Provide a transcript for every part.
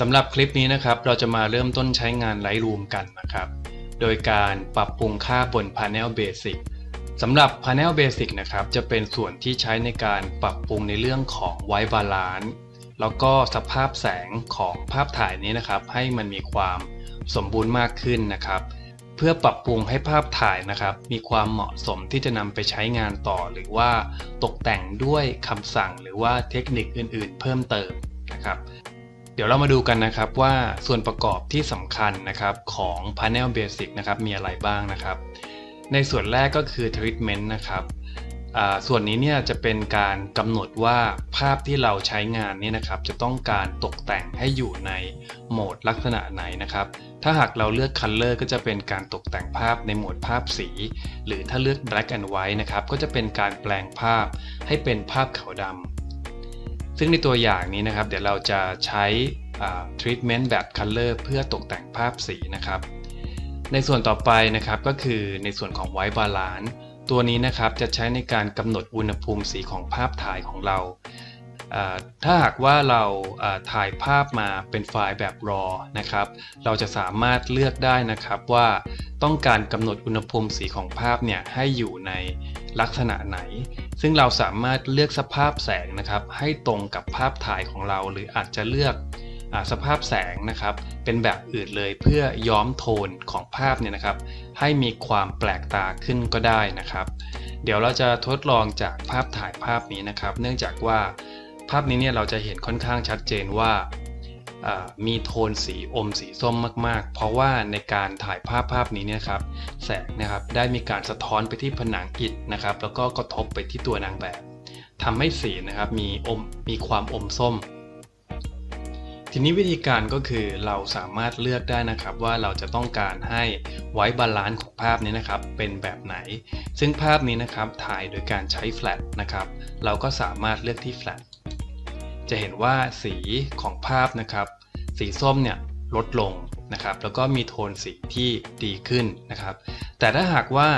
สำหรับคลิปนี้นะครับ เราจะมาเริ่มต้นใช้งาน Lightroom กันนะครับ โดยการปรับปรุงค่าบน Panel Basic สำหรับ Panel Basic นะครับ จะเป็นส่วนที่ใช้ในการปรับปรุงในเรื่องของ White Balance แล้วก็สภาพแสงของภาพถ่ายนี้นะครับ ให้มันมีความสมบูรณ์มากขึ้นนะครับ เพื่อปรับปรุงให้ภาพถ่ายนะครับ มีความเหมาะสมที่จะนำไปใช้งานต่อ หรือว่าตกแต่งด้วยคำสั่งหรือว่าเทคนิคอื่น ๆ เพิ่มเติมนะครับ เดี๋ยวเรามาดูกันนะครับว่าส่วนประกอบที่สำคัญนะครับของ Panel Basic นะครับมีอะไรบ้างนะครับ ในส่วนแรกก็คือ Treatment นะครับส่วนนี้เนี่ยจะเป็นการกำหนดว่าภาพที่เราใช้งานนี้นะครับ จะต้องการตกแต่งให้อยู่ในโหมดลักษณะไหนนะครับ ถ้าหากเราเลือก Color ก็จะเป็นการตกแต่งภาพในโหมดภาพสี หรือถ้าเลือก Black and White นะครับก็จะเป็นการแปลงภาพให้เป็นภาพขาวดำ ซึ่งในตัวอย่างนี้นะครับ เดี๋ยวเราจะใช้ treatment แบบ color เพื่อตกแต่งภาพสีนะครับ ในส่วนต่อไปนะครับก็คือในส่วนของ white balance ตัวนี้นะครับจะใช้ในการกำหนดอุณหภูมิสีของภาพถ่ายของเรา ถ้าหากว่าเราถ่ายภาพมาเป็นไฟล์แบบ raw นะครับ เราจะสามารถเลือกได้นะครับว่าต้องการกำหนดอุณหภูมิสีของภาพเนี่ยให้อยู่ในลักษณะไหน ซึ่งเราสามารถเลือกสภาพแสงนะครับ ให้ตรงกับภาพถ่ายของเรา หรืออาจจะเลือกอสภาพแสงนะครับ เป็นแบบอื่นเลยเพื่อย้อมโทนของภาพเนี่ยนะครับ ให้มีความแปลกตาขึ้นก็ได้นะครับ เดี๋ยวเราจะทดลองจากภาพถ่ายภาพนี้นะครับ เนื่องจากว่า ภาพนี้เนี่ยเราจะเห็นค่อนข้างชัดเจนว่ามีโทนสีอมสีส้มมากๆ เพราะว่าในการถ่ายภาพภาพนี้เนี่ยครับแสงนะครับได้มีการสะท้อนไปที่ผนังอิฐนะครับ แล้วก็กระทบไปที่ตัวนางแบบทำให้สีนะครับมีอมมีความอมส้ม ทีนี้วิธีการก็คือเราสามารถเลือกได้นะครับว่าเราจะต้องการให้ไว้บาลานซ์ของภาพนี้นะครับ เป็นแบบไหน ซึ่งภาพนี้นะครับถ่ายโดยการใช้แฟลชนะครับ เราก็สามารถเลือกที่แฟลช จะเห็นว่าสีของภาพนะครับ สีส้มเนี่ยลดลงนะครับ แล้วก็มีโทนสีที่ดีขึ้นนะครับ แต่ถ้าหากว่า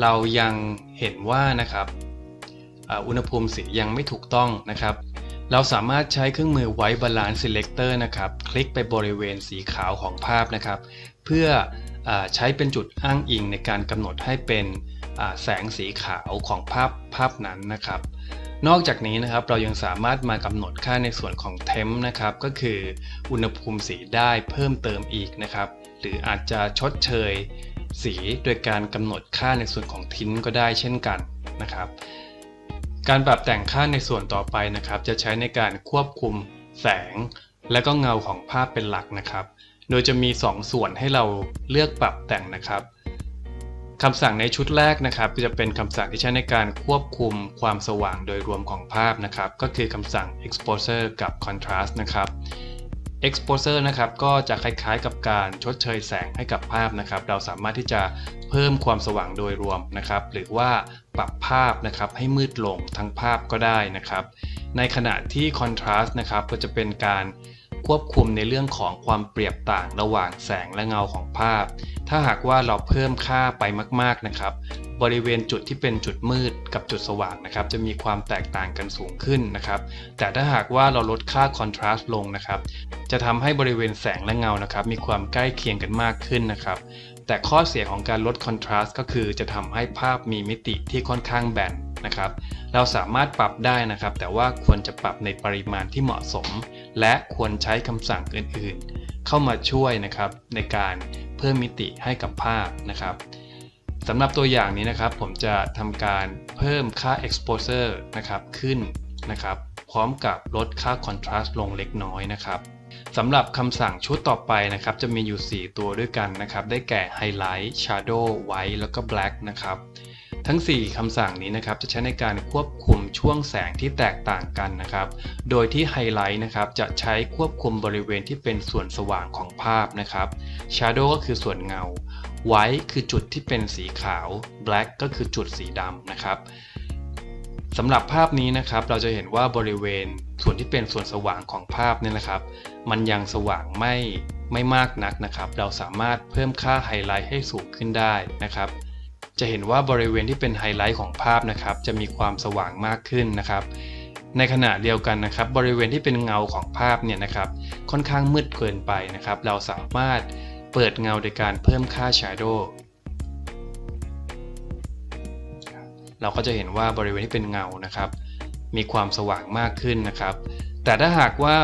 เรายังเห็นว่านะครับอุณหภูมิสียังไม่ถูกต้องนะครับ เราสามารถใช้เครื่องมือ White Balance Selector นะครับ คลิกไปบริเวณสีขาวของภาพนะครับ เพื่ออใช้เป็นจุดอ้างอิงในการกำหนดให้เป็นแสงสีขาวของภาพภาพนั้นนะครับ นอกจากนี้นะครับเรายังสามารถมากำหนดค่าในส่วนของ temp นะครับก็คืออุณหภูมิสีได้เพิ่มเติมอีกนะครับ หรืออาจจะชดเชยสีโดยการกำหนดค่าในส่วนของทิ้นก็ได้เช่นกันนะครับ การปรับแต่งค่าในส่วนต่อไปนะครับ จะใช้ในการควบคุมแสง และก็เงาของภาพเป็นหลักนะครับ โดยจะมี 2ส่วนให้เราเลือกปรับแต่งนะครับ คำสั่งในชุดแรกนะครับ จะเป็นคำสั่งที่ใช้ในการควบคุมความสว่างโดยรวมของภาพนะครับ ก็คือคำสั่ง exposure กับ contrast นะครับ exposure นะครับก็จะคล้ายๆกับการชดเชยแสงให้กับภาพนะครับ เราสามารถที่จะเพิ่มความสว่างโดยรวมนะครับ หรือว่าปรับภาพนะครับให้มืดลงทั้งภาพก็ได้นะครับ ในขณะที่ contrast นะครับก็จะเป็นการ ควบคุมในเรื่องของความเปรียบต่างระหว่างแสงและเงาของภาพ ถ้าหากว่าเราเพิ่มค่าไปมาก ๆนะครับ บริเวณจุดที่เป็นจุดมืดกับจุดสว่างนะครับ จะมีความแตกต่างกันสูงขึ้นนะครับ แต่ถ้าหากว่าเราลดค่าคอนทราสต์ลงนะครับ จะทำให้บริเวณแสงและเงานะครับ มีความใกล้เคียงกันมากขึ้นนะครับแต่ข้อเสียของการลดคอนทราสต์ก็คือจะทำให้ภาพมีมิติที่ค่อนข้างแบนนะครับ เราสามารถปรับได้นะครับ แต่ว่าควรจะปรับในปริมาณที่เหมาะสม และควรใช้คำสั่งอื่นๆ เข้ามาช่วยนะครับในการเพิ่มมิติให้กับภาพนะครับสำหรับตัวอย่างนี้นะครับ ผมจะทำการเพิ่มค่า exposure นะครับขึ้นนะครับ พร้อมกับลดค่า contrast ลงเล็กน้อยนะครับสำหรับคำสั่งชุดต่อไปนะครับ จะมีอยู่ 4 ตัวด้วยกันนะครับ ได้แก่ highlight shadow white แล้วก็ black นะครับ ทั้ง 4คำสั่งนี้นะครับจะใช้ในการควบคุมช่วงแสงที่แตกต่างกันนะครับ โดยที่ไฮไลท์นะครับจะใช้ควบคุมบริเวณที่เป็นส่วนสว่างของภาพนะครับ Shadow ก็คือส่วนเงา White คือจุดที่เป็นสีขาว Black ก็คือจุดสีดำนะครับสำหรับภาพนี้นะครับเราจะเห็นว่าบริเวณส่วนที่เป็นส่วนสว่างของภาพเนี่ยนะครับ มันยังสว่างไม่ไม่มากนักนะครับ เราสามารถเพิ่มค่าไฮไลท์ให้สูงขึ้นได้นะครับ จะเห็นว่าบริเวณที่เป็นไฮไลท์ของภาพนะครับ จะมีความสว่างมากขึ้นนะครับ ในขณะเดียวกันนะครับ บริเวณที่เป็นเงาของภาพเนี่ยนะครับ ค่อนข้างมืดเกินไปนะครับ เราสามารถเปิดเงาโดยการเพิ่มค่า Shadow เราก็จะเห็นว่าบริเวณที่เป็นเงานะครับ มีความสว่างมากขึ้นนะครับแต่ถ้าหากว่า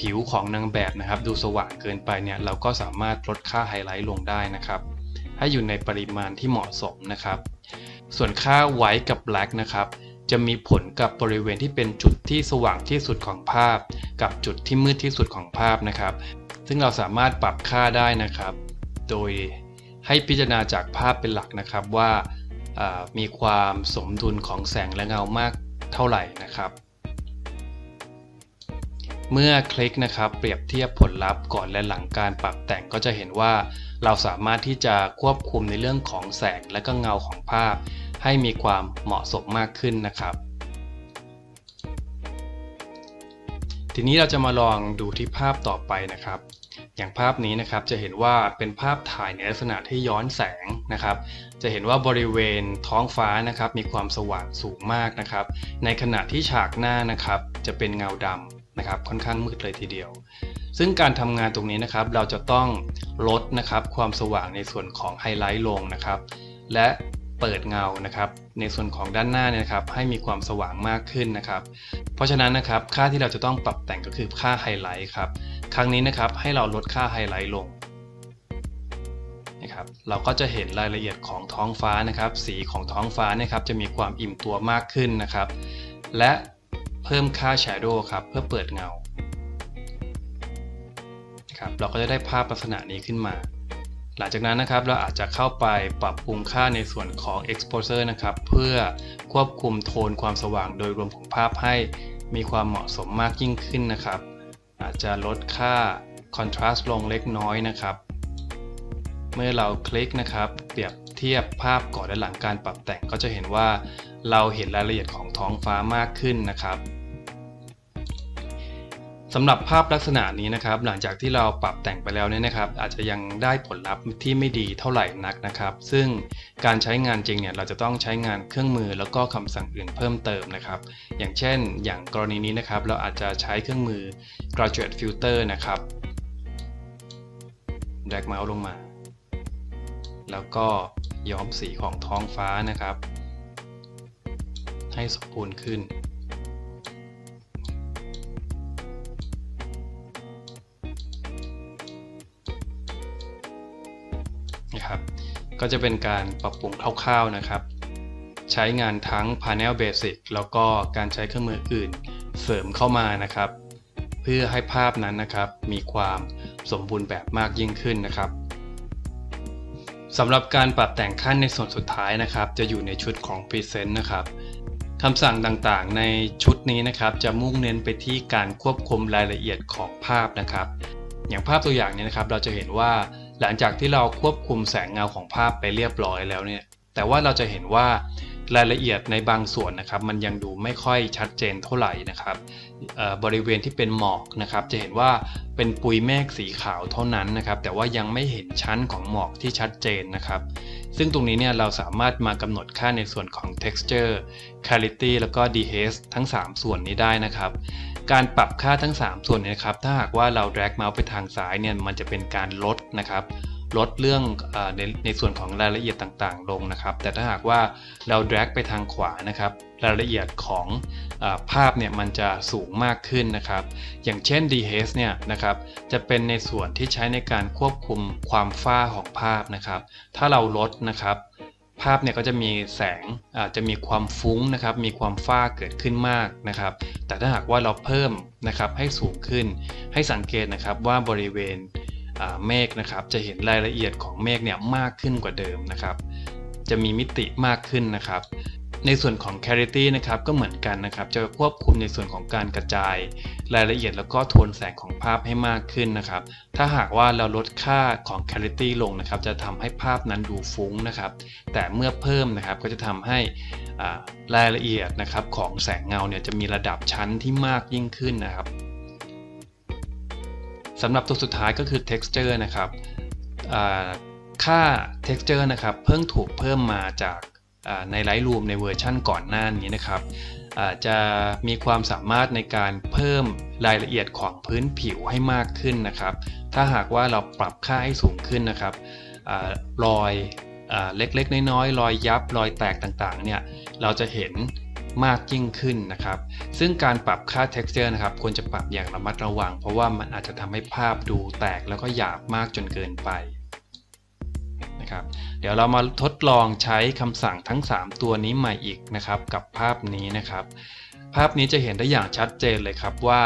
ผิวของนางแบบนะครับ ดูสว่างเกินไปเนี่ยเราก็สามารถลดค่าไฮไลท์ลงได้นะครับ ให้อยู่ในปริมาณที่เหมาะสมนะครับ ส่วนค่า white กับ black นะครับ จะมีผลกับบริเวณที่เป็นจุดที่สว่างที่สุดของภาพ กับจุดที่มืดที่สุดของภาพนะครับ ซึ่งเราสามารถปรับค่าได้นะครับ โดยให้พิจารณาจากภาพเป็นหลักนะครับว่ามีความสมดุลของแสงและเงามากเท่าไหร่นะครับ เมื่อคลิกนะครับเปรียบเทียบผลลัพธ์ก่อนและหลังการปรับแต่งก็จะเห็นว่า เราสามารถที่จะควบคุมในเรื่องของแสงและก็เงาของภาพ ให้มีความเหมาะสมมากขึ้นนะครับ ทีนี้เราจะมาลองดูที่ภาพต่อไปนะครับ อย่างภาพนี้นะครับจะเห็นว่าเป็นภาพถ่ายในลักษณะที่ย้อนแสงนะครับ จะเห็นว่าบริเวณท้องฟ้านะครับ มีความสว่างสูงมากนะครับ ในขณะที่ฉากหน้านะครับ จะเป็นเงาดำนะครับค่อนข้างมืดเลยทีเดียว ซึ่งการทำงานตรงนี้นะครับ เราจะต้องลดนะครับความสว่างในส่วนของไฮไลท์ลงนะครับ และเปิดเงานะครับ ในส่วนของด้านหน้าเนี่ยนะครับ ให้มีความสว่างมากขึ้นนะครับ เพราะฉะนั้นนะครับค่าที่เราจะต้องปรับแต่งก็คือค่าไฮไลท์ครับครั้งนี้นะครับให้เราลดค่าไฮไลท์ลงนะครับเราก็จะเห็นรายละเอียดของท้องฟ้านะครับ สีของท้องฟ้านะครับ จะมีความอิ่มตัวมากขึ้นนะครับ และเพิ่มค่าแชโดว์ครับเพื่อเปิดเงา ครับเราก็จะได้ภาพลักษณะนี้ขึ้นมา หลังจากนั้นนะครับเราอาจจะเข้าไปปรับปรุงค่าในส่วนของ exposure นะครับ เพื่อควบคุมโทนความสว่างโดยรวมของภาพให้มีความเหมาะสมมากยิ่งขึ้นนะครับ อาจจะลดค่า contrast ลงเล็กน้อยนะครับ เมื่อเราคลิกนะครับ เปรียบเทียบภาพก่อนและหลังการปรับแต่งก็จะเห็นว่าเราเห็นรายละเอียดของท้องฟ้ามากขึ้นนะครับ สำหรับภาพลักษณะนี้นะครับ หลังจากที่เราปรับแต่งไปแล้วเนี่ยนะครับ อาจจะยังได้ผลลัพธ์ที่ไม่ดีเท่าไหร่นักนะครับ ซึ่งการใช้งานจริงเนี่ยเราจะต้องใช้งานเครื่องมือแล้วก็คำสั่งอื่นเพิ่มเติมนะครับ อย่างเช่น อย่างกรณีนี้นะครับ เราอาจจะใช้เครื่องมือ graduate filter นะครับ drag mouse ลงมา แล้วก็ย้อมสีของท้องฟ้านะครับ ให้สมบูรณ์ขึ้น ก็จะเป็นการปรับปรุงคร่าวๆนะครับ ใช้งานทั้ง Panel Basic แล้วก็การใช้เครื่องมืออื่นเสริมเข้ามานะครับ เพื่อให้ภาพนั้นนะครับ มีความสมบูรณ์แบบมากยิ่งขึ้นนะครับสำหรับการปรับแต่งขั้นในส่วนสุดท้ายนะครับ จะอยู่ในชุดของ Present นะครับคำสั่งต่างๆ ในชุดนี้นะครับ จะมุ่งเน้นไปที่การควบคุมรายละเอียดของภาพนะครับ อย่างภาพตัวอย่างนี้นะครับ เราจะเห็นว่า หลังจากที่เราควบคุมแสงเงาของภาพไปเรียบร้อยแล้วเนี่ยแต่ว่าเราจะเห็นว่า รายละเอียดในบางส่วนนะครับ มันยังดูไม่ค่อยชัดเจนเท่าไหร่นะครับบริเวณที่เป็นหมอกนะครับ จะเห็นว่าเป็นปุยเมฆสีขาวเท่านั้นนะครับ แต่ว่ายังไม่เห็นชั้นของหมอกที่ชัดเจนนะครับ ซึ่งตรงนี้เนี่ยเราสามารถมากำหนดค่าในส่วนของ texture clarity แล้วก็ dehaze ทั้ง 3 ส่วนนี้ได้นะครับ การปรับค่าทั้ง 3 ส่วนนี้นะครับ ถ้าหากว่าเรา drag mouse ไปทางซ้ายเนี่ยมันจะเป็นการลดนะครับ ลดเรื่องอในในส่วนของรายละเอียดต่างๆ ลงนะครับ แต่ถ้าหากว่าเรา drag ไปทางขวานะครับ รายละเอียดของอภาพเนี่ยมันจะสูงมากขึ้นนะครับ อย่างเช่น dehaze เนี่ยนะครับจะเป็นในส่วนที่ใช้ในการควบคุมความฟ้าของภาพนะครับ ถ้าเราลดนะครับภาพเนี่ยก็จะมีแสงอาจจะมีความฟุ้งนะครับ มีความฟ้าเกิดขึ้นมากนะครับ แต่ถ้าหากว่าเราเพิ่มนะครับให้สูงขึ้น ให้สังเกตนะครับว่าบริเวณ เมฆนะครับ จะเห็นรายละเอียดของเมฆเนี่ยมากขึ้นกว่าเดิมนะครับ จะมีมิติมากขึ้นนะครับ ในส่วนของ clarity นะครับก็เหมือนกันนะครับ จะควบคุมในส่วนของการกระจาย รายละเอียดแล้วก็โทนแสงของภาพให้มากขึ้นนะครับ ถ้าหากว่าเราลดค่าของ clarity ลงนะครับ จะทำให้ภาพนั้นดูฟุ้งนะครับ แต่เมื่อเพิ่มนะครับก็จะทำให้รายละเอียดนะครับของแสงเงาเนี่ยจะมีระดับชั้นที่มากยิ่งขึ้นนะครับ สำหรับตัวสุดท้ายก็คือ texture นะครับค่า texture นะครับเพิ่งถูกเพิ่มมาจากใน Lightroom ในเวอร์ชั่นก่อนหน้านี้นะครับจะมีความสามารถในการเพิ่มรายละเอียดของพื้นผิวให้มากขึ้นนะครับ ถ้าหากว่าเราปรับค่าให้สูงขึ้นนะครับอรอยอเล็กๆ น้อยๆรอยยับรอยแตกต่างๆเนี่ยเราจะเห็น มากยิ่งขึ้นนะครับ ซึ่งการปรับค่า texture นะครับควรจะปรับอย่างระมัดระวัง เพราะว่ามันอาจจะทำให้ภาพดูแตกแล้วก็หยาบมากจนเกินไปนะครับเดี๋ยวเรามาทดลองใช้คำสั่งทั้ง 3 ตัวนี้ใหม่อีกนะครับ กับภาพนี้นะครับ ภาพนี้จะเห็นได้อย่างชัดเจนเลยครับว่า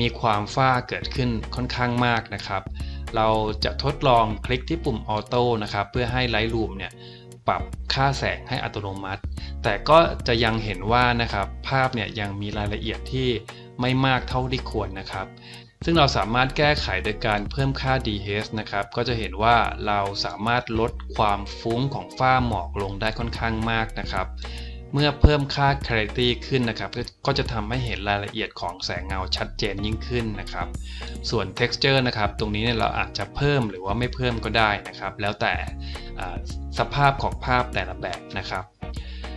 มีความฝ้าเกิดขึ้นค่อนข้างมากนะครับ เราจะทดลองคลิกที่ปุ่มออโต้นะครับ เพื่อให้ Lightroom เนี่ย ปรับค่าแสงให้อัตโนมัติ แต่ก็จะยังเห็นว่านะครับภาพเนี่ยยังมีรายละเอียดที่ไม่มากเท่าที่ควรนะครับ ซึ่งเราสามารถแก้ไขโดยการเพิ่มค่า DH นะครับ ก็จะเห็นว่าเราสามารถลดความฟุ้งของฝ้าหมอกลงได้ค่อนข้างมากนะครับ เมื่อเพิ่มค่า clarity ขึ้นนะครับ ก็จะทำให้เห็นรายละเอียดของแสงเงาชัดเจนยิ่งขึ้นนะครับ ส่วน texture นะครับ ตรงนี้เนี่ยเราอาจจะเพิ่มหรือว่าไม่เพิ่มก็ได้นะครับ แล้วแต่สภาพของภาพแต่ละแบบนะครับ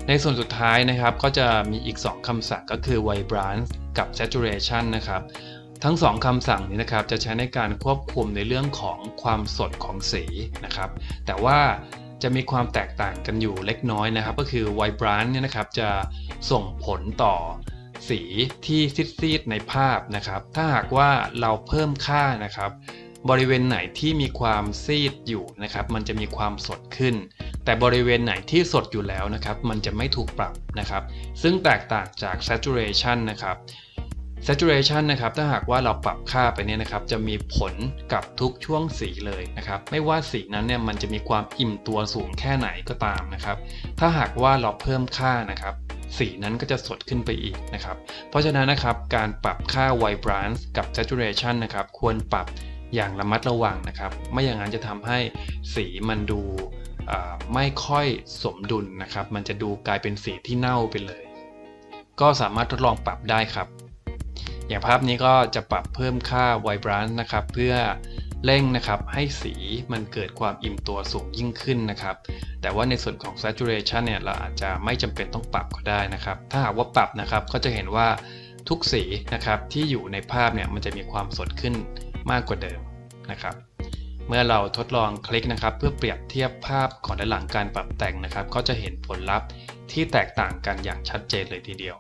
ในส่วนสุดท้ายนะครับ ก็จะมีอีก 2คำสั่งก็คือ vibrance กับ saturation นะครับทั้ง 2คำสั่งนี้นะครับจะใช้ในการควบคุมในเรื่องของความสดของสีนะครับ แต่ว่า จะมีความแตกต่างกันอยู่เล็กน้อยนะครับ ก็คือ vibrance เนี่ยนะครับจะส่งผลต่อสีที่ซีดๆในภาพนะครับ ถ้าหากว่าเราเพิ่มค่านะครับ บริเวณไหนที่มีความซีดอยู่นะครับ มันจะมีความสดขึ้น แต่บริเวณไหนที่สดอยู่แล้วนะครับ มันจะไม่ถูกปรับนะครับ ซึ่งแตกต่างจาก saturation นะครับ saturation นะครับถ้าหากว่าเราปรับค่าไปเนี่ยนะครับจะมีผลกับทุกช่วงสีเลยนะครับไม่ว่าสีนั้นเนี่ยมันจะมีความอิ่มตัวสูงแค่ไหนก็ตามนะครับถ้าหากว่าเราเพิ่มค่านะครับสีนั้นก็จะสดขึ้นไปอีกนะครับ เพราะฉะนั้นนะครับการปรับค่า vibrance กับ saturation นะครับควรปรับอย่างระมัดระวังนะครับ ไม่อย่างนั้นจะทำให้สีมันดูไม่ค่อยสมดุลนะครับ มันจะดูกลายเป็นสีที่เน่าไปเลย ก็สามารถทดลองปรับได้ครับ อย่างภาพนี้ก็จะปรับเพิ่มค่า vibrance นะครับ เพื่อเร่งนะครับให้สีมันเกิดความอิ่มตัวสูงยิ่งขึ้นนะครับ แต่ว่าในส่วนของ saturation เนี่ยเราอาจจะไม่จำเป็นต้องปรับก็ได้นะครับ ถ้าหากว่าปรับนะครับก็จะเห็นว่าทุกสีนะครับที่อยู่ในภาพเนี่ยมันจะมีความสดขึ้นมากกว่าเดิมนะครับ เมื่อเราทดลองคลิกนะครับ เพื่อเปรียบเทียบภาพก่อนและหลังการปรับแต่งนะครับ ก็จะเห็นผลลัพธ์ที่แตกต่างกันอย่างชัดเจนเลยทีเดียว